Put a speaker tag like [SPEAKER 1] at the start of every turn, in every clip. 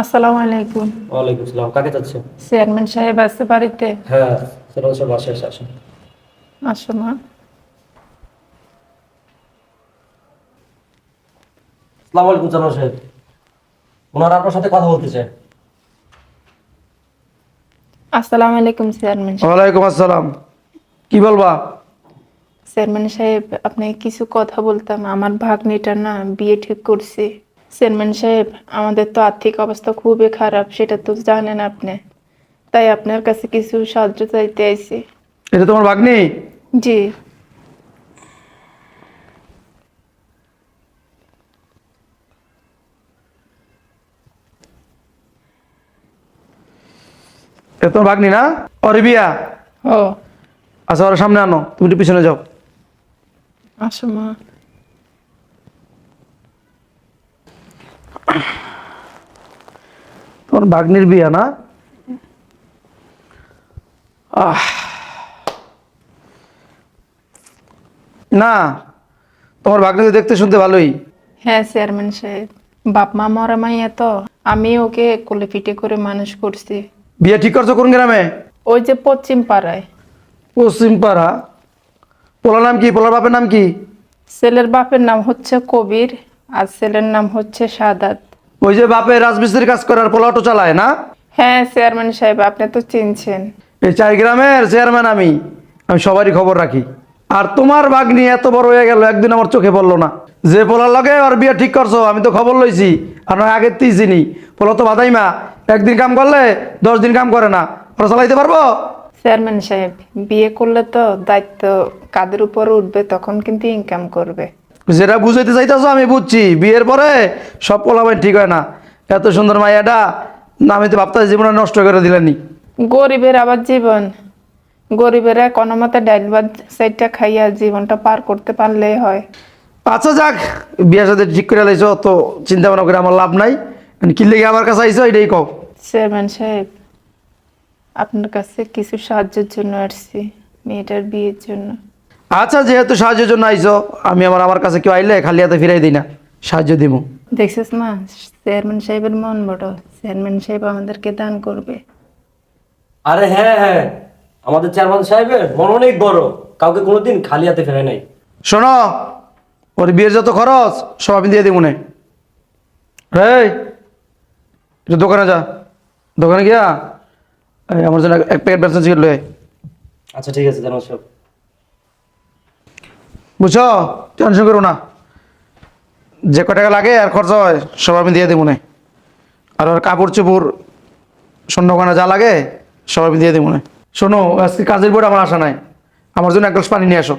[SPEAKER 1] আসসালামু আলাইকুম।
[SPEAKER 2] ওয়ালাইকুম আসসালাম। কাকে
[SPEAKER 1] চেয়ারম্যান সাহেব আছে বাড়িতে?
[SPEAKER 2] হ্যাঁ সেটা হচ্ছে বাসায় এসে আসেন।
[SPEAKER 1] আসো মা।
[SPEAKER 2] আসসালামু আলাইকুম চালু সাহেব। ওনারা আপনার সাথে কথা বলতে চায়
[SPEAKER 1] আসসালামু আলাইকুম চেয়ারম্যান
[SPEAKER 3] ওয়ালাইকুম আসসালাম। কি বলবা?
[SPEAKER 1] চেয়ারম্যান সাহেব আপনি কিছু কথা বলতাম। আমার ভাগ্নিটা না বিয়ে ঠিক করছে। চেয়ারম্যান সাহেব আমাদের তো আর্থিক অবস্থা খুবই খারাপ সেটা তো জানেন আপনি। তাই আপনার কাছে কিছু সাহায্য চাইতে আইছি।
[SPEAKER 3] এটা তোমার ভাগ্নি?
[SPEAKER 1] জি।
[SPEAKER 3] এটা তোমার ভাগ্নি না? অরে বিয়া?
[SPEAKER 1] ও।
[SPEAKER 3] আচ্ছা ওর সামনে আনো। তুমি একটু পিছনে যাও।
[SPEAKER 1] আসো মা
[SPEAKER 3] তোমার ভাগ্নির বিয়া না? আহ। না তোমার ভাগ্নি তো দেখতে শুনতে ভালোই।
[SPEAKER 1] হ্যাঁ চেয়ারম্যান সাহেব। বাপ মা মরা মাইয়া তো আমি ওকে কোলে পিঠে করে মানুষ করছি।
[SPEAKER 3] বিয়ে ঠিক করছ কোন গ্রামে?
[SPEAKER 1] ওই যে পশ্চিম পাড়ায়
[SPEAKER 3] পশ্চিম পাড়া পোলার নাম কি? পোলার বাপের নাম কি?
[SPEAKER 1] ছেলের বাপের নাম হচ্ছে কবির আর ছেলের নাম হচ্ছে সাদাত।
[SPEAKER 3] ওই যে বাপে রাজমিস্ত্রির কাজ করে আর পোলা অটো চালায় না?
[SPEAKER 1] হ্যাঁ চেয়ারম্যান সাহেব আপনি তো চিনছেন।
[SPEAKER 3] এই চার গ্রামের চেয়ারম্যান আমি আমি সবারই খবর রাখি। আর তোমার ভাগ্নি এত বড় হয়ে গেল একদিন আমার চোখে পড়ল না। যে পোলার লগে আর বিয়ে ঠিক করছ আমি তো খবর লইছি আর নয় আগের তুই চিনি পোলা তো বাদাই মা একদিন কাম করলে দশ দিন কাম করে না। ওরা চালাইতে পারব?
[SPEAKER 1] চেয়ারম্যান সাহেব বিয়ে করলে তো দায়িত্ব কাদের উপর উঠবে তখন কিন্তু ইনকাম করবে।
[SPEAKER 3] যেটা বুঝাইতে চাইতেছো আমি বুঝছি। বিয়ের পরে সব পোলাবাই ঠিক হয় না। এত সুন্দর মায়াটা না আমি তো ভাবতে জীবনে নষ্ট করে দিলেনি
[SPEAKER 1] গরিবের আবার জীবন। গরিবেরা কোনো মতে ডাইল ভাত সাইডটা খাইয়া জীবনটা পার করতে পারলেই হয়।
[SPEAKER 3] আচ্ছা যাক বিয়ের সাথে ঠিক করে লাইছো তো চিন্তা ভাবনা করে আমার লাভ নাই। কি লেগে আমার কাছে আইসো এটাই কও।
[SPEAKER 1] চেয়ারম্যান সাহেব আপনার কাছে কিছু সাহায্যের জন্য আসছি মেয়েটার বিয়ের জন্য।
[SPEAKER 3] আচ্ছা যেহেতু সাহায্যের জন্য আইসো আমি আমার আমার কাছে কেউ আইলে খালি হাতে ফিরাই দিই না। সাহায্য দিব
[SPEAKER 1] দেখছিস মা চেয়ারম্যান সাহেবের মন বড়। চেয়ারম্যান সাহেব আমাদেরকে দান করবে।
[SPEAKER 2] আরে হ্যাঁ হ্যাঁ। আমাদের চেয়ারম্যান সাহেবের মন অনেক বড়। কাউকে কোনোদিন খালি হাতে ফেরে নাই।
[SPEAKER 3] শোনো ওর বিয়ের যত খরচ সব আমি দিয়ে দিব মনে এই একটু দোকানে যা। দোকানে গিয়া এই আমার জন্য এক প্যাকেট বেসন চিকেন লয়ে
[SPEAKER 2] আচ্ছা ঠিক আছে চেয়ারম্যান সাহেব
[SPEAKER 3] বুঝছ? টেনশন করো না। যে ক টাকা লাগে আর খরচা হয়, সব আমি দিয়ে দেবো না আর ওর কাপড় চোপড় স্বর্ণখানা যা লাগে, সব আমি দিয়ে দেবো না শোনো, আজকে কাজের বোর্ড আমার আশা নাই। আমার জন্য এক গ্লাস পানি নিয়ে আসো।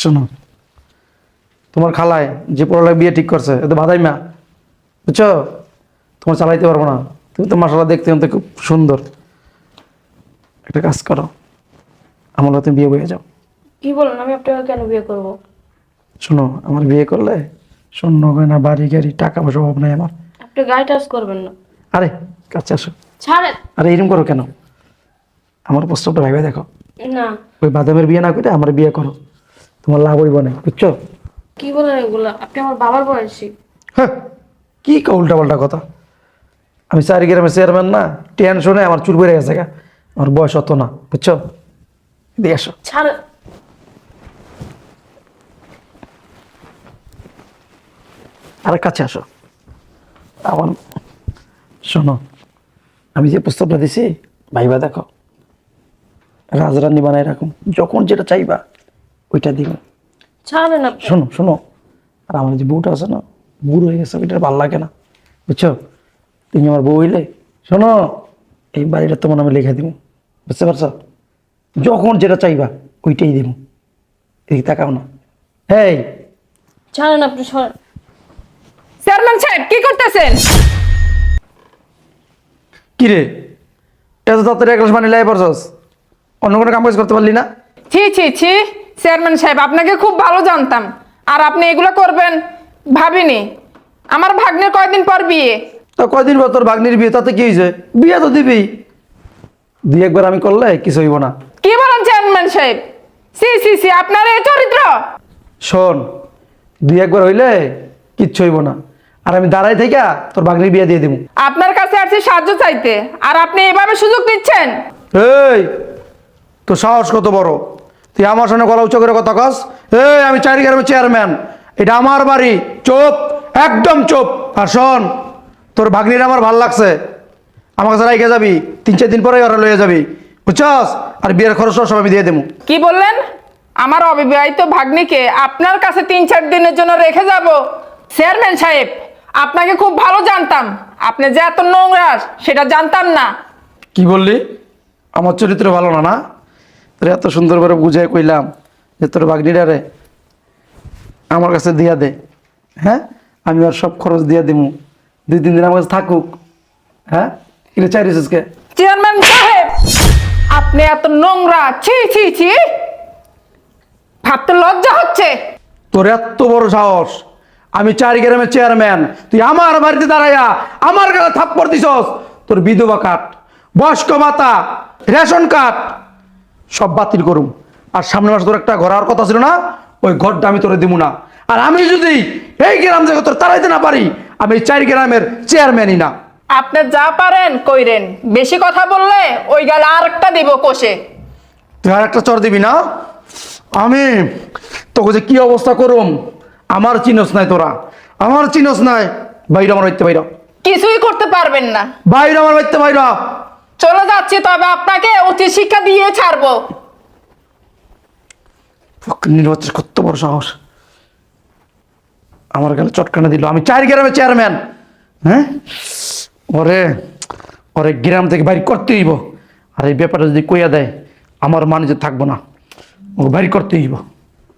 [SPEAKER 3] শোনো, তোমার খালায় যে পড়ালে বিয়ে ঠিক করছে এত বাধাই মা বুঝছ? তোমার চালাইতে পারব না। তুমি তো মাসালা দেখতে খুব সুন্দর। একটা কাজ করো। আমার তুমি বিয়ে হয়ে যাও।
[SPEAKER 4] কি বলেন আমি আপনাকে কেন বিয়ে করব?
[SPEAKER 3] শোনো আমার বিয়ে করলে স্বর্ণ গয়না বাড়ি গাড়ি টাকা পয়সা অভাব নাই আমার।
[SPEAKER 4] আপনি গাড়ি টাচ করবেন না।
[SPEAKER 3] আরে কাছে আসো।
[SPEAKER 4] ছাড়েন।
[SPEAKER 3] আরে এরকম করো কেন? আমার প্রস্তাবটা ভাইবে দেখো।
[SPEAKER 4] না।
[SPEAKER 3] ওই বাদামের বিয়ে না করে আমার বিয়ে করো। তোমার লাভ হইব না বুঝছ?
[SPEAKER 4] কি বলেন এগুলো? আপনি আমার বাবার বয়সী।
[SPEAKER 3] হ্যাঁ কি উল্টা পাল্টা কথা? আমি চারি গ্রামের চেয়ারম্যান না টেনশনে আমার চুল বেড়ে গেছে গা। আমার বয়স অত না বুঝছ? দিয়ে আসো।
[SPEAKER 4] ছাড়েন
[SPEAKER 3] আর কাছে আসো। আমার শোনো আমি যে প্রস্তাবটা দিছি ভাইবা দেখো রাজরানি বানাই রাখুন যখন যেটা চাইবা ওইটা দিব।
[SPEAKER 4] ছাড়েন আপনি
[SPEAKER 3] শোনো শোনো আর আমার যে বউটা আছে না বুড়ো হয়ে গেছে ওইটা ভালো লাগে না বুঝছ? তুমি আমার বউ হইলে শোনো এই বাড়িটা তোমার আমি লিখে দিব বুঝতে পারছ? যখন যেটা চাইবা ওইটাই দিব। এদিকে তাকাও না। এই
[SPEAKER 4] ছাড়েন আপনি সরেন
[SPEAKER 1] চেয়ারম্যান সাহেব কি করতেছেন?
[SPEAKER 3] কিরে এত তাড়াতাড়ি এক গ্লাস পানি লাই পড়ছস? অন্য কোনো কাম কাজ করতে পারলি না?
[SPEAKER 1] ছি ছি ছি। চেয়ারম্যান সাহেব আপনাকে খুব ভালো জানতাম। আর আপনি এগুলো করবেন ভাবিনি। আমার ভাগ্নের কয়দিন পর বিয়ে?
[SPEAKER 3] তো কয়দিন পর তোর ভাগ্নির বিয়ে? তাতে কি হয়েছে? বিয়ে তো দিবি। দুই একবার আমি করলে কিছু হইব না।
[SPEAKER 1] কি চেয়ারম্যান সাহেব। সি সি সি আপনার এই চরিত্র?
[SPEAKER 3] শোন দুই একবার হইলে কিচ্ছু হইব না। আর আমি দাঁড়াই থেকে তোর বাগনির বিয়ে দিয়ে দিব
[SPEAKER 1] আপনার কাছে আসছে সাহায্য চাইতে। আর আপনি এভাবে সুযোগ দিচ্ছেন?
[SPEAKER 3] এই তোর সাহস কত বড়? তুই আমার সামনে গলা উঁচু করে কথা কস। এই আমি চারি গ্রামের চেয়ারম্যান এটা আমার বাড়ি। চুপ একদম চুপ। আর শোন তোর ভাগ্নির আমার ভালো লাগছে। আমার কাছে রাইকে যাবি। তিন চার দিন পরে ওরা লইয়া যাবি। বুঝছস? আর বিয়ের খরচ সব আমি দিয়ে দেবো।
[SPEAKER 1] কি বললেন? আমার অবিবাহিত ভাগ্নিকে আপনার কাছে তিন চার দিনের জন্য রেখে যাব। চেয়ারম্যান সাহেব আপনাকে খুব ভালো জানতাম। আপনি যে এত নোংরা সেটা জানতাম না।
[SPEAKER 3] কি বললি? আমার চরিত্র ভালো না না? তোর এত সুন্দর করে বুঝাই কইলাম যে তোর বাগনিটারে আমার কাছে দিয়া দে। হ্যাঁ? আমি আর সব খরচ দিয়া দিমু। দুই তিন দিন আমার কাছে থাকুক। হ্যাঁ? এটা চাই রিসেসকে
[SPEAKER 1] চেয়ারম্যান আপনি এত নোংরা, ছি ছি ছি। ভাবতে লজ্জা হচ্ছে।
[SPEAKER 3] তোর এত বড় সাহস। আমি চার গ্রামের চেয়ারম্যান। তুই আমার বাড়িতে দাঁড়াইয়া আমার গালে থাপ্পড় দিছস। তোর বিধবা কার্ড বয়স্ক ভাতা, রেশন কার্ড সব বাতিল করুম। আর সামনে মাসে তোর একটা ঘর কথা ছিল না? ওই ঘরটা আমি তোরে দিব না। আর আমি যদি এই গ্রাম থেকে তোর তাড়াইতে না পারি, আমি এই চার গ্রামের চেয়ারম্যানই না।
[SPEAKER 1] আপনি যা পারেন কইরেন। বেশি কথা বললে ওই গালে আরেকটা দিব কোষে।
[SPEAKER 3] তুই আর একটা চর দিবি না? আমি তোকে যে কি অবস্থা করুম আমার চিনস নাই তোরা। আমার চিনস নাই। বাইরে আমার বাড়িতে বাইরা।
[SPEAKER 1] কিছুই করতে পারবেন না।
[SPEAKER 3] বাইরে আমার হইতে বাইরা।
[SPEAKER 1] চলে যাচ্ছি তবে আপনাকে উচিত শিক্ষা দিয়ে ছাড়বো।
[SPEAKER 3] নির্বাচন কত বড় সাহস। আমার গেলে চটকানা দিল। আমি চার গ্রামে চেয়ারম্যান হ্যাঁ? ওরে ওরে গ্রাম থেকে বাইর করতে হইব। আর এই ব্যাপারটা যদি কইয়া দেয়, আমার মানে যে থাকব না ও বাইর করতে হইব।